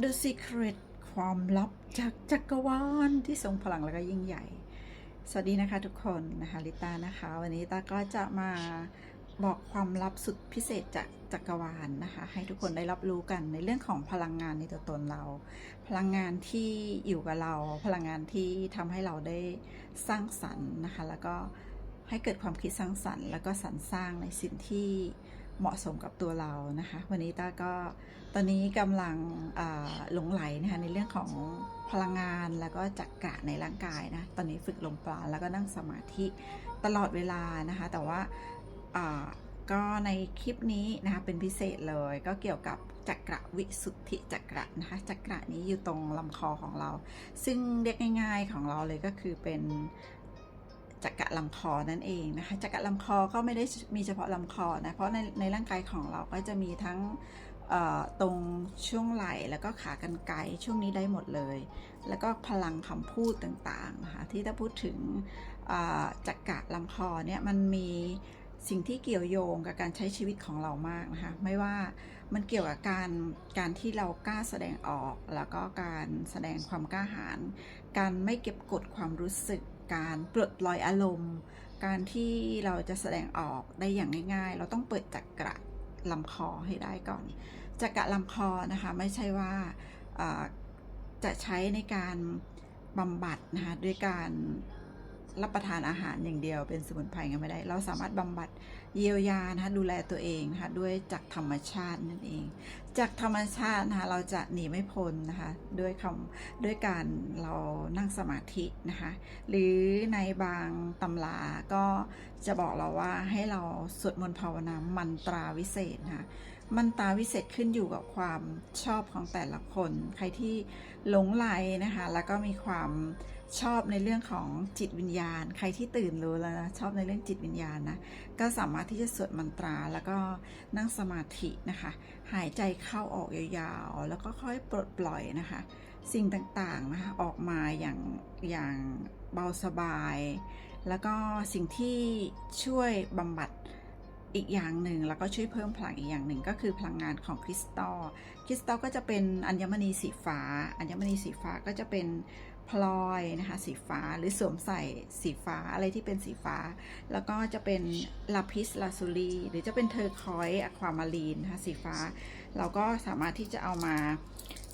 The Secret ความลับจากจักรวาลที่ทรงพลังและก็ยิ่งใหญ่ สวัสดีนะคะทุกคนนะคะลิตานะคะ วันนี้ตาก็จะมาบอกความลับสุดพิเศษจากจักรวาลนะคะ ให้ทุกคนได้รับรู้กันในเรื่องของพลังงานในตัวตนเรา พลังงานที่อยู่กับเรา พลังงานที่ทำให้เราได้สร้างสรรค์นะคะ แล้วก็ให้เกิดความคิดสร้างสรรค์ แล้วก็สรรสร้างในสิ่งที่ เหมาะสมกับตัวเรานะคะ วันนี้ตาก็ตอนนี้กำลังหลงไหลนะคะในเรื่องของพลังงานแล้วก็จักระในร่างกายนะตอนนี้ฝึกลมปราณแล้วก็นั่งสมาธิตลอดเวลานะคะ แต่ว่าอ่าก็ในคลิปนี้นะคะเป็นพิเศษเลยก็เกี่ยวกับจักระวิสุทธิจักระนะคะจักระนี้อยู่ตรงลำคอของเรา ซึ่งเรียกง่าย ๆของเราเลยก็คือเป็น จักระลำคอนั่นเองนะคะจักระลำคอก็ไม่ได้มีเฉพาะลำคอนะเพราะในในร่างกายของเราก็จะมีทั้งตรงช่วงไหล่แล้วก็ขากรรไกรช่วงนี้ได้หมดเลย แล้วก็พลังคำพูดต่างๆนะคะที่ถ้าพูดถึงจักระลำคอเนี่ยมันมีสิ่งที่เกี่ยวโยงกับการใช้ชีวิตของเรามากนะคะไม่ว่ามันเกี่ยวกับการการที่เรากล้าแสดงออก แล้วก็การแสดงความกล้าหาญการไม่เก็บกดความรู้สึก การปลดปล่อยอารมณ์ การที่เราจะแสดงออกได้อย่างง่าย ๆ เราต้องเปิดจักระลำคอให้ได้ก่อนจักระลำคอนะคะไม่ใช่ว่าอ่าจะใช้ในการบำบัดนะคะด้วยการรับประทานอาหารอย่างเดียวเป็นสมุนไพรก็ไม่ได้ เราสามารถบำบัดเยียวยานะคะดูแลตัวเองนะคะด้วยจากธรรมชาตินั่นเอง จากธรรมชาตินะคะเราจะหนีไม่พ้นนะคะด้วยคำด้วยการเรานั่งสมาธินะคะหรือในบางตำราก็จะบอกเราว่าให้เราสวดมนต์ภาวนามันตราวิเศษนะคะมันตราวิเศษขึ้นอยู่กับความชอบของแต่ละคน ใครที่หลงไหลนะคะ แล้วก็มีความชอบในเรื่องของจิตวิญญาณ ใครที่ตื่นรู้แล้วนะชอบในเรื่องจิตวิญญาณนะก็สามารถที่จะสวดมนตราแล้วก็นั่งสมาธินะคะ หายใจเข้าออกยาวๆ แล้วก็ค่อยปลดปล่อยนะคะ สิ่งต่างๆนะคะออกมาอย่างอย่างเบาสบาย แล้วก็สิ่งที่ช่วยบำบัดอีกอย่างหนึ่งแล้วก็ช่วยเพิ่มพลังอีกอย่างหนึ่งก็คือพลังงานของคริสตัลคริสตัลก็จะเป็นอัญมณีสีฟ้า อัญมณีสีฟ้าก็จะเป็น พลอยนะคะสีฟ้าหรือสวมใส่สีฟ้าอะไรที่เป็นสีฟ้า แล้วก็จะเป็นลาพิสลาซูลีหรือจะเป็นเทอร์คอยอะความารีนนะคะสีฟ้า เราก็สามารถที่จะเอามา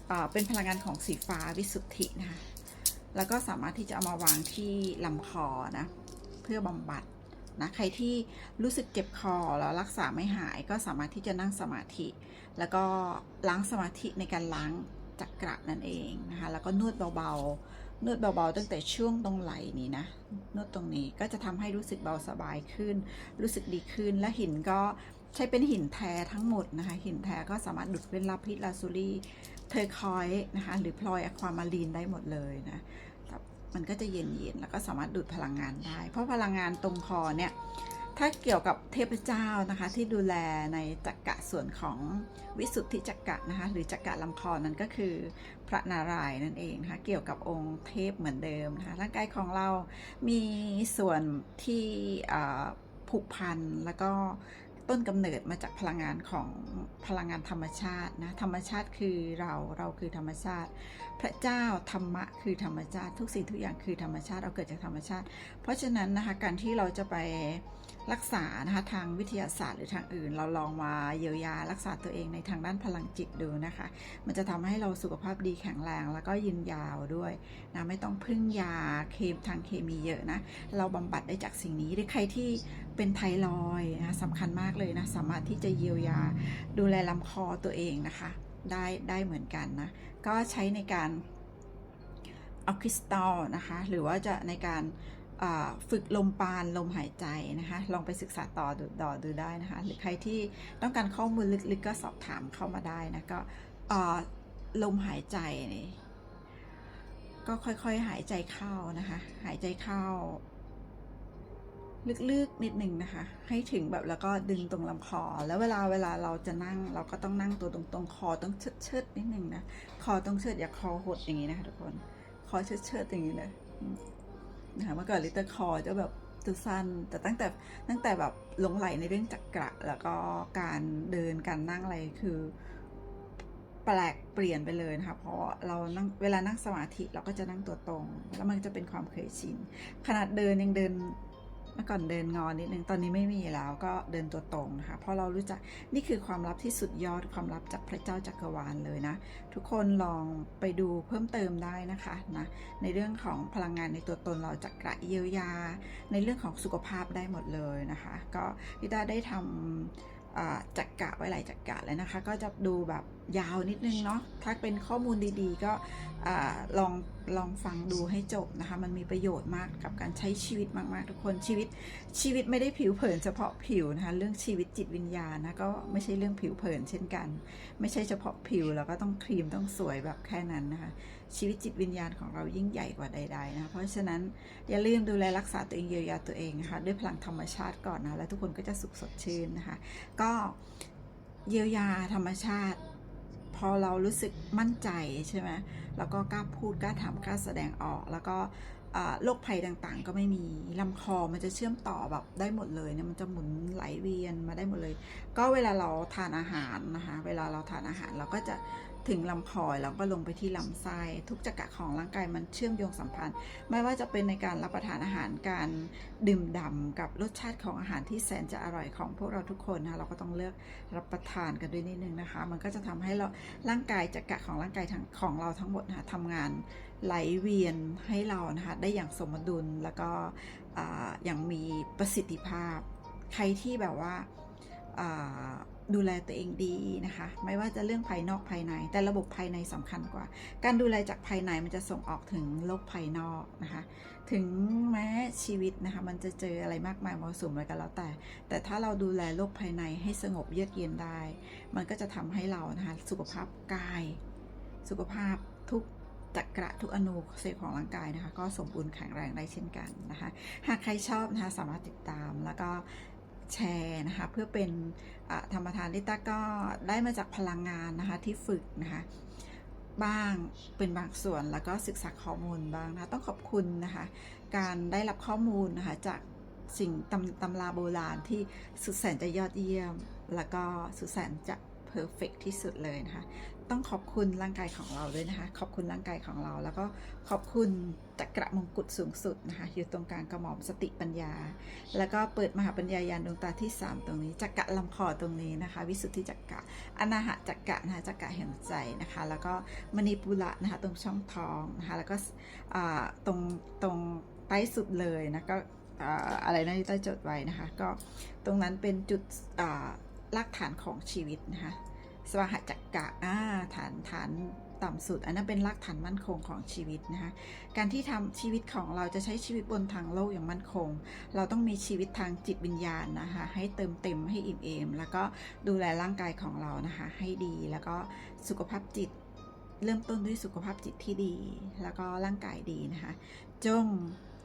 เอ่อเป็นพลังงานของสีฟ้าวิสุทธินะคะแล้วก็สามารถที่จะเอามาวางที่ลำคอนะเพื่อบำบัดนะใครที่รู้สึกเจ็บคอแล้วรักษาไม่หายก็สามารถที่จะนั่งสมาธิ แล้วก็ล้างสมาธิในการล้าง จักระนั่นเองนะคะแล้วก็นวดเบาๆนวดเบาๆตั้งแต่ช่วงตรงไหล่นี้นะนวดตรงนี้ก็จะทำให้รู้สึกเบาสบายขึ้น รู้สึกดีขึ้นและหินก็ใช้เป็นหินแท้ทั้งหมดนะคะหินแท้ก็สามารถดูดเป็นลาพิสลาซูรีเทอร์คอยส์นะคะหรือพลอยอะความารีนได้หมดเลยนะมันก็จะเย็นๆแล้วก็สามารถดูดพลังงานได้ เพราะพลังงานตรงคอเนี่ย ถ้าเกี่ยวกับเทพเจ้านะคะที่ดูแลในจักระส่วนของวิสุทธิจักระนะคะหรือจักระลำคอนั้นก็คือพระนารายณ์นั่นเองนะคะเกี่ยวกับองค์เทพเหมือนเดิมนะคะร่างกายของเรามีส่วนที่ผูกพันแล้วก็ต้นกำเนิดมาจากพลังงานของพลังงานธรรมชาตินะธรรมชาติคือเราเราคือธรรมชาติพระเจ้าธรรมะคือธรรมชาติ ทุกสิ่งทุกอย่างคือธรรมชาติเราเกิดจากธรรมชาติ เพราะฉะนั้นนะคะการที่เราจะไปรักษานะคะทางวิทยาศาสตร์หรือทางอื่น เราลองมาเยียวยารักษาตัวเองในทางด้านพลังจิตดูนะคะ มันจะทำให้เราสุขภาพดีแข็งแรงแล้วก็ยืนยาวด้วยนะไม่ต้องพึ่งยาเคมทางเคมีเยอะนะ เราบำบัดได้จากสิ่งนี้หรือใครที่เป็นไทรอยนะสำคัญมากเลยนะสามารถที่จะเยียวยาดูแลลำคอตัวเองนะคะ ได้ได้เหมือนกันนะ ก็ใช้ในการเอาคริสตัลนะคะ หรือว่าจะในการฝึกลมปานลมหายใจนะคะ ลองไปศึกษาต่อดูต่อดูได้นะคะ หรือใครที่ต้องการข้อมูลลึกๆก็สอบถามเข้ามาได้นะ ก็ลมหายใจนี่ก็ค่อยๆหายใจเข้านะคะ หายใจเข้า ลึกๆนิดหนึ่งนะคะ ให้ถึงแบบแล้วก็ดึงตรงลำคอ แล้วเวลาเวลาเราจะนั่งเราก็ต้องนั่งตัวตรงๆ คอต้องเชิดเชิดๆนิดหนึ่งนะ คอต้องเชิดอย่าคอหดอย่างนี้นะคะทุกคน คอเชิดเชิดๆอย่างนี้เลยนะคะเมื่อก่อนลิตเตอร์คอจะแบบจะสั้นแต่ตั้งแต่ตั้งแต่แบบหลงไหลในเรื่องจักระแล้วก็การเดินการนั่งอะไรคือแปลกเปลี่ยนไปเลยนะคะเพราะเรานั่งเวลานั่งสมาธิเราก็จะนั่งตัวตรง แล้วมันจะเป็นความเคยชินขนาดเดินยังเดิน มื่อก่อนเดินงอนนิดนึงตอนนี้ไม่มีแล้วก็เดินตัวตรงนะคะเพราะเรารู้จักนี่คือความลับที่สุดยอดความลับจากพระเจ้าจักรวาลเลยนะ ทุกคนลองไปดูเพิ่มเติมได้นะคะนะในเรื่องของพลังงานในตัวตนเราจักระเยียวยา ในเรื่องของสุขภาพได้หมดเลยนะคะ ก็ลิต้าได้ทำอ่าจักกะไว้หลายจักกะเลยนะคะ ก็จะดูแบบยาวนิดนึงเนาะถ้าเป็นข้อมูลดีๆ ก็อลอง ลองฟังดูให้จบนะคะ มันมีประโยชน์มากกับการใช้ชีวิตมากๆ ทุกคนชีวิตชีวิตไม่ได้ผิวเผินเฉพาะผิวนะคะ เรื่องชีวิตจิตวิญญาณนะก็ไม่ใช่เรื่องผิวเผินเช่นกัน ไม่ใช่เฉพาะผิวแล้วก็ต้องครีมต้องสวยแบบแค่นั้นนะคะ ชีวิตจิตวิญญาณของเรายิ่งใหญ่กว่าใดๆนะคะเพราะฉะนั้นอย่าลืมดูแลรักษาตัวเองเยียวยาตัวเองนะคะด้วยพลังธรรมชาติก่อนนะแล้วทุกคนก็จะสุขสดชื่นนะคะ ก็เยียวยาธรรมชาติ พอเรารู้สึกมั่นใจใช่ไหมแล้วก็กล้าพูดกล้าทำกล้าแสดงออก แล้วก็โรคภัยต่างๆ ก็ไม่มีลำคอมันจะเชื่อมต่อแบบได้หมดเลยเนี่ยมันจะหมุนไหลเวียนมาได้หมดเลย ก็เวลาเราทานอาหารนะคะ เวลาเราทานอาหารเราก็จะ ถึงลำคอแล้วก็ลงไปที่ลำไส้ทุกจักระของร่างกายมันเชื่อมโยงสัมพันธ์ ไม่ว่าจะเป็นในการรับประทานอาหารการดื่มด่ำกับรสชาติของอาหารที่แสนจะอร่อยของพวกเราทุกคนนะคะเราก็ต้องเลือกรับประทานกันด้วยนิดนึงนะคะ มันก็จะทำให้เราร่างกายจักระของร่างกายทั้งของเราทั้งหมดนะทำงานไหลเวียนให้เรานะคะได้อย่างสมดุลแล้วก็อย่างมีประสิทธิภาพ ใครที่แบบว่า ดูแลตัวเองดีนะคะ ไม่ว่าจะเรื่องภายนอกภายใน แต่ระบบภายในสำคัญกว่า การดูแลจากภายในมันจะส่งออกถึงโลกภายนอกนะคะ ถึงแม้ชีวิตนะคะ มันจะเจออะไรมากมายมรสุมอะไรก็แล้วแต่ แต่ถ้าเราดูแลโลกภายในให้สงบเยือกเย็นได้ มันก็จะทำให้เรานะคะสุขภาพกาย สุขภาพทุกจักระทุกอนูเซลล์ของร่างกายนะคะ ก็สมบูรณ์แข็งแรงได้เช่นกันนะคะ หากใครชอบนะคะสามารถติดตามแล้วก็ แชร์นะคะ เพื่อเป็นธรรมทานลิต้าก็ได้มาจากพลังงานนะคะที่ฝึกนะคะบ้างเป็นบางส่วนแล้วก็ศึกษาข้อมูลบ้างนะคะต้องขอบคุณนะคะ การได้รับข้อมูลนะคะจากสิ่งตำตำราโบราณที่สุดแสนจะยอดเยี่ยม แล้วก็สุดแสนจะเพอร์เฟกที่สุดเลยนะคะ ต้องขอบคุณร่างกายของเราด้วยนะคะ ขอบคุณร่างกายของเรา แล้วก็ขอบคุณจักระมงกุฎสูงสุดนะคะ อยู่ตรงกลางกระหม่อมสติปัญญา แล้วก็เปิดมหาปัญญายานดวงตาที่ 3 ตรงนี้จักระลำคอตรงนี้นะคะ วิสุทธิจักระอนาหะจักระนะคะจักระแห่งใจนะคะ แล้วก็มณีปุระนะคะ ตรงช่องท้องนะคะ แล้วก็ตรงตรงใต้สุดเลยนะก็อะไรนะที่ใต้จดไว้นะคะ ก็ตรงนั้นเป็นจุดรากฐานของชีวิตนะคะ สวหจักกะอ่าฐานฐานต่ำสุด อันนั้นเป็นรากฐานมั่นคงของชีวิตนะคะการที่ทำชีวิตของเราจะใช้ชีวิตบนทางโลกอย่างมั่นคง เราต้องมีชีวิตทางจิตวิญญาณนะคะให้เติมเต็มให้อิ่มเอม แล้วก็ดูแลร่างกายของเรานะคะให้ดีแล้วก็สุขภาพจิตเริ่มต้นด้วยสุขภาพจิตที่ดี แล้วก็ร่างกายดีนะคะจง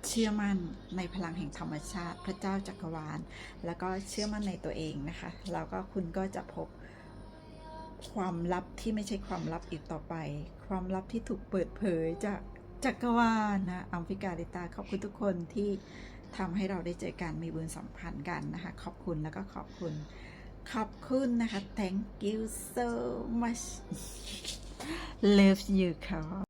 เชื่อมั่นในพลังแห่งธรรมชาติ พระเจ้าจักรวาล แล้วก็เชื่อมั่นในตัวเองนะคะแล้วก็คุณก็จะพบ ความลับที่ไม่ใช่ความลับอีกต่อไป ความลับที่ถูกเปิดเผยจากจักรวาลนะอัมฟิกาลิตาขอบคุณทุกคนที่ทำให้เราได้เจอกันมีบุญสัมพันธ์กันนะคะ ขอบคุณแล้วก็ขอบคุณ ขอบคุณนะคะ thank you so much love you ค่ะ